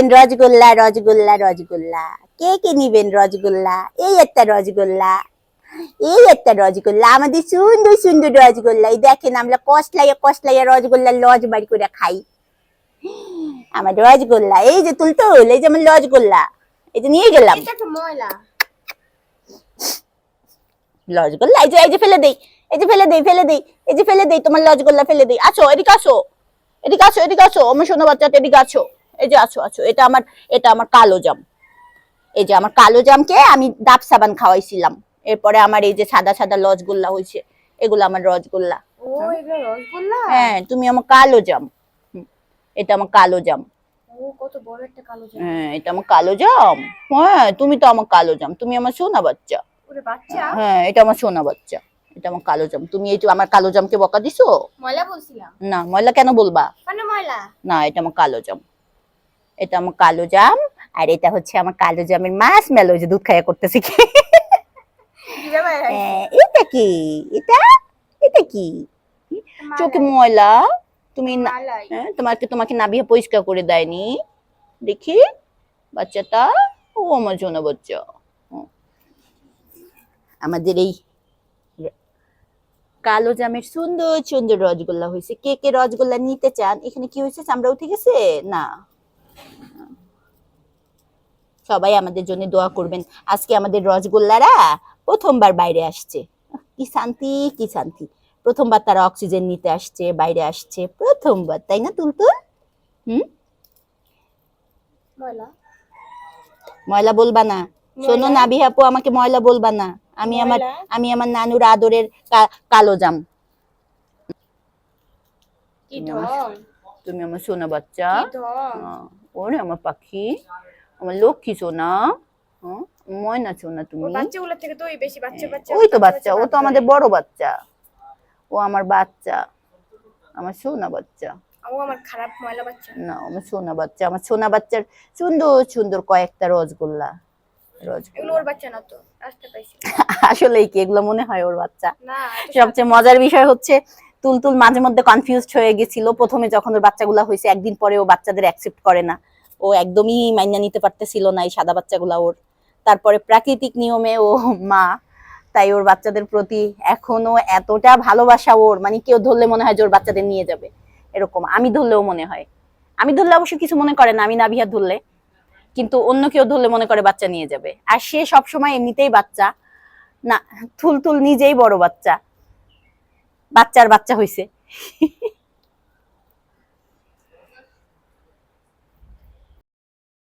নিবেন রসগোল্লা রসগোল্লা রসগোল্লা কে কে নিবেন রসগোল্লা এই একটা রসগোল্লা এই একটা রসগোল্লা আমাদের সুন্দর সুন্দর রসগোল্লা এই দেখেন আমরা কসলাইয়া কসলাইয়া রসগোল্লা লজ বাড়ি করে খাই। আমার রসগোল্লা এই যে তুলতুল এই যে আমার রসগোল্লা এই যে নিয়ে গেলাম। লজগোল্লা? এই যে এই যে ফেলে দেই এই যে ফেলে দেই ফেলে দেই এই যে ফেলে দেই তোমার লজগোল্লা ফেলে দেই। আসো এদিকে আসো এদিকে আসো এদিকে আসো। আমার শোনো বাচ্চাটা এদিকে আসো। এই যে আছো আছো এটা আমার এটা আমার কালো জাম। এই যে আমার কালো জামকে আমি ডাব সাবান খাওয়াইছিলাম। এরপরে আমার এই যে সাদা সাদা লজগোল্লা হয়েছে এগুলো আমার রসগোল্লা। হ্যাঁ তুমি আমার কালো জাম। এটা আমার কালো জাম। হ্যাঁ এটা আমার কালো জাম। হ্যাঁ তুমি তো আমার কালো জাম তুমি আমার সোনা বাচ্চা। বাচ্চা? হ্যাঁ এটা আমার সোনা বাচ্চা এটা আমার কালো জাম। তুমি এই আমার কালো জামকে বকা দিছো? ময়লা বলছিলাম। না ময়লা কেন বলবা? ময়লা? না এটা আমার কালো জাম। এটা আমার কালো জাম আর এটা হচ্ছে আমার কালো জামের মাছ। মেলো যে দুধ খাইয়া করতেছি কি? এটা কি? এটা? এটা কি? চোখে ময়লা? তুমি হ্যাঁ, তোমাকে তোমাকে নাভিয়া পরিষ্কার করে দেয়নি? দেখি। বাচ্চাটা? ও আমার জন্য বাচ্চা। আমাদের এই কালো জামের সুন্দর সুন্দর রসগোল্লা হয়েছে। কে কে রসগোল্লা নিতে চান? এখানে কি হয়েছে? চামড়া উঠে গেছে? না। সবাই আমাদের জন্য দোয়া করবেন। আজকে আমাদের রসগোল্লারা প্রথমবার বাইরে আসছে। কি শান্তি কি শান্তি। প্রথমবার তারা অক্সিজেন নিতে আসছে বাইরে আসছে। প্রথমবার তাই না তুলতুল? হুম? ময়লা। ময়লা বলবা না। শোনো? নাবি আপু আমাকে ময়লা বলবা না। আমি আমার আমি আমার নানুর আদরের কালো জাম। কি তুমি আমার- সোনা বাচ্চা। আহ, ওরে আমার পাখি। আমার লক্ষ্মী সোনা। হ্যাঁ, ময়না সোনা তুমি। থেকে তো ওই বেশি বাচ্চা বাচ্চা ওই তো বাচ্চা ও তো আমাদের বড় বাচ্চা। ও আমার বাচ্চা। আমার সোনা বাচ্চা। ও আমার খারাপ ময়লা বাচ্চা। না আমার সোনা বাচ্চা। আমার সোনা বাচ্চার সুন্দর সুন্দর কয়েকটা রসগোল্লা। রসগোল্লা ওর বাচ্চা না তো? আসতে আসলেই কি এগুলো মনে হয় ওর বাচ্চা? সবচেয়ে মজার বিষয় হচ্ছে তুলতুল মাঝে মধ্যে কনফিউজড হয়ে গেছিল। প্রথমে যখন ওর বাচ্চাগুলা হয়েছে, একদিন পরে ও বাচ্চাদের অ্যাকসেপ্ট করে না। ও একদমই মাইনা নিতে পারতেছিল না এই সাদা বাচ্চাগুলা ওর। তারপরে প্রাকৃতিক নিয়মে ও মা, তাই ওর বাচ্চাদের প্রতি এখনও এতটা ভালোবাসা ওর মানে কেউ ধরলে মনে হয় যে ওর বাচ্চাদের নিয়ে যাবে। এরকম, আমি ধরলেও মনে হয়। আমি ধরলে অবশ্য কিছু মনে করে না, আমি নাভিয়া ধরলে। কিন্তু অন্য কেউ ধরলে মনে করে বাচ্চা নিয়ে যাবে। আর সে সবসময় এমনিতেই বাচ্চা। না থুলতুল নিজেই বড় বাচ্চা। বাচ্চার বাচ্চা হইছে।